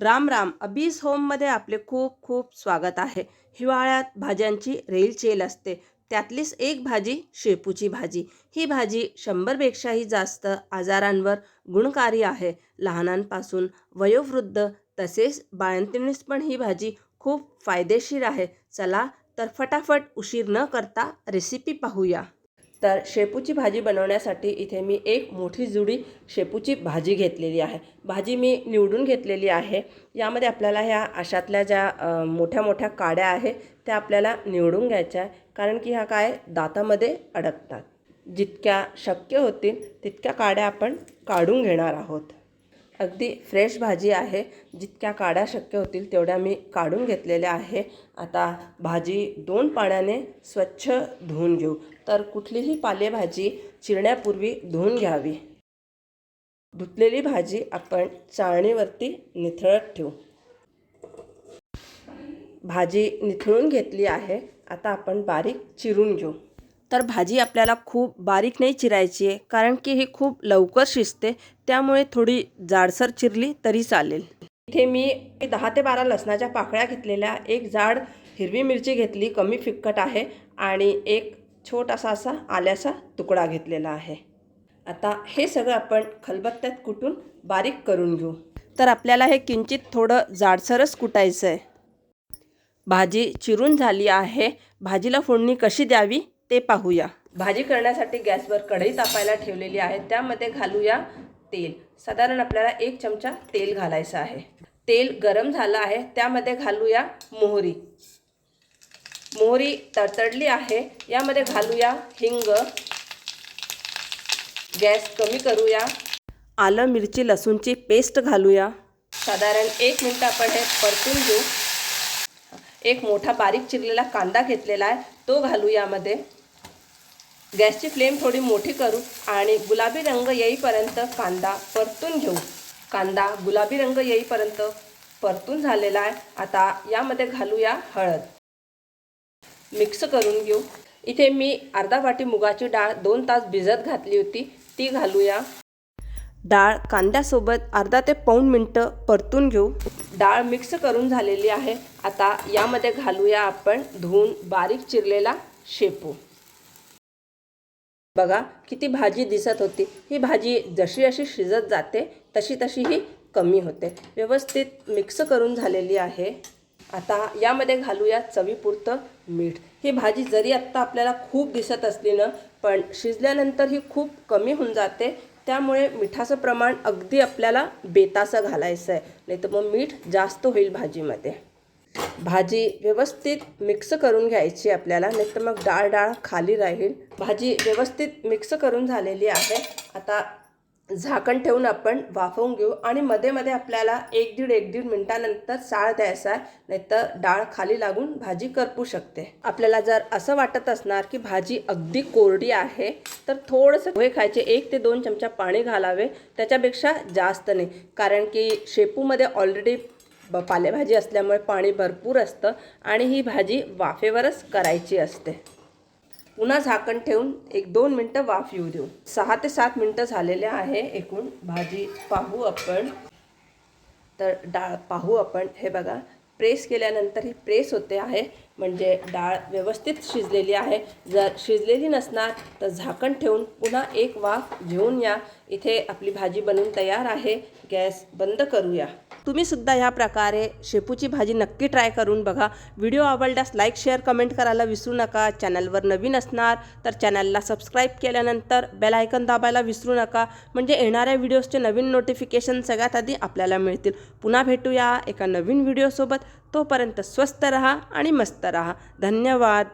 राम राम. अबीस होममध्ये आपले खूप खूप स्वागत आहे. हिवाळ्यात भाज्यांची रेलचेल असते. त्यातलीच एक भाजी शेपूची भाजी. ही भाजी शंभरपेक्षाही जास्त आजारांवर गुणकारी आहे. लहानांपासून वयोवृद्ध तसेच बाळंतिणीस पण ही भाजी खूप फायदेशीर आहे. चला तर फटाफट उशीर न करता रेसिपी पाहूया. तर शेपूची भाजी बनवण्यासाठी इथे मी एक मोठी जुडी शेपूची भाजी घेतलेली आहे. भाजी मी निवडून घेतलेली आहे. यामध्ये आपल्याला ह्या अशातल्या ज्या मोठ्या मोठ्या काड्या आहे त्या आपल्याला निवडून घ्यायच्या आहे कारण की ह्या काय दातामध्ये अडकतात. जितक्या शक्य होतील तितक्या काड्या आपण काढून घेणार आहोत. अगदी फ्रेश भाजी आहे. जितक्या काड्या शक्य होतील तेवढ्या मी काढून घेतलेल्या आहे. आता भाजी दोन पाण्याने स्वच्छ धुवून घेऊ. तर कुठलीही पालेभाजी चिरण्यापूर्वी धुवून घ्यावी. धुतलेली भाजी आपण चाळणीवरती निथळत ठेवू. भाजी निथळून घेतली आहे. आता आपण बारीक चिरून घेऊ. तर भाजी आपल्याला खूप बारीक नाही चिरायची आहे कारण की ही खूप लवकर शिजते. त्यामुळे थोडी जाडसर चिरली तरी चालेल. इथे मी दहा ते बारा लसणाच्या पाकळ्या घेतलेल्या एक जाड हिरवी मिरची घेतली कमी फिक्कट आहे आणि एक छोटासा असा आल्याचा तुकडा घेतलेला आहे. आता हे सगळं आपण खलबत्त्यात कुटून बारीक करून घेऊ. तर आपल्याला हे किंचित थोडं जाडसरच कुटायचं आहे भाजी चिरून झाली आहे. भाजीला फोडणी कशी द्यावी ते पाहूया. भाजी करण्यासाठी गॅसवर कढई तापायला ठेवलेली आहे. त्यामध्ये घालूया तेल. साधारण आपल्याला एक चमचा तेल घालायचं आहे. तेल गरम झालं आहे त्यामध्ये घालूया मोहरी. मोहरी तडतडली आहे यामध्ये घालूया हिंग. गॅस कमी करूया. आलं मिरची लसूणची पेस्ट घालूया. साधारण एक मिनटं आपण हे परतून घेऊ. एक मोठा बारीक चिरलेला कांदा घेतलेला आहे तो घालू यामध्ये. गॅसची फ्लेम थोडी मोठी करू आणि गुलाबी रंग येईपर्यंत कांदा परतून घेऊ. कांदा गुलाबी रंग येईपर्यंत परतून झालेला आहे. आता यामध्ये घालूया हळद. मिक्स करून घेऊ. इथे मी अर्धा वाटी मुगाची डाळ दोन तास भिजत घातली होती. ती घालूया. डाळ कांद्यासोबत अर्धा ते पाऊण मिनटं परतून घेऊ. डाळ मिक्स करून झालेली आहे. आता यामध्ये घालूया आपण धुवून बारीक चिरलेला शेपू. बघा किती भाजी दिसत होती. ही भाजी जशी जशी शिजत जाते तशी तशी ही कमी होते. व्यवस्थित मिक्स करून झालेली आहे. आता यामध्ये घालूया चवीपुरतं मीठ. ही भाजी जरी आत्ता आपल्याला खूप दिसत असली ना पण शिजल्यानंतर ही खूप कमी होऊन जाते. त्यामुळे मिठाचं प्रमाण अगदी आपल्याला बेतासं घालायचं आहे नाही तर मग मीठ जास्त होईल भाजीमध्ये. भाजी व्यवस्थित मिक्स करून घ्यायची आपल्याला नाही तर मग डाळ डाळ खाली राहील. भाजी व्यवस्थित मिक्स करून झालेली आहे. आता झाकण ठेवून आपण वाफवून घेऊ आणि मध्ये मध्ये आपल्याला एक दीड एक दीड मिनटानंतर साळ द्यायचा आहे नाहीतर डाळ खाली लागून भाजी करपू शकते. आपल्याला जर असं वाटत असणार की भाजी अगदी कोरडी आहे तर थोडंसं पोहे खायचे एक ते दोन चमचा पाणी घालावे. त्याच्यापेक्षा जास्त नाही कारण की शेपूमध्ये ऑलरेडी ब पालेभाजी असल्यामुळे पाणी भरपूर असतं आणि ही भाजी वाफेवरच करायची असते. पुन्हा झाकण ठेवून एक दोन मिनटं वाफ येऊ देऊ. सहा ते सात मिनटं झालेले आहे एकूण भाजी. पाहू आपण. तर डाळ पाहू आपण. हे बघा प्रेस केल्यानंतर ही प्रेस होते आहे. म्हणजे डाळ व्यवस्थित शिजलेली आहे. जर शिजलेली नसणार तर झाकण ठेवून पुन्हा एक वाफ घेऊन या. इथे आपली भाजी बनवून तयार आहे. गॅस बंद करूया. तुम्ही सुद्धा ह्या प्रकारे शेपूची भाजी नक्की ट्राय करून बघा. व्हिडिओ आवडल्यास लाईक शेअर कमेंट करायला विसरू नका. चॅनलवर नवीन असणार तर चॅनलला सबस्क्राईब केल्यानंतर बेल आयकन दाबायला विसरू नका. म्हणजे येणाऱ्या व्हिडिओजचे नवीन नोटिफिकेशन सगळ्यात आधी आपल्याला मिळतील. पुन्हा भेटूया एका नवीन व्हिडिओसोबत. तोपर्यंत स्वस्त रहा आणि मस्त रहा. धन्यवाद.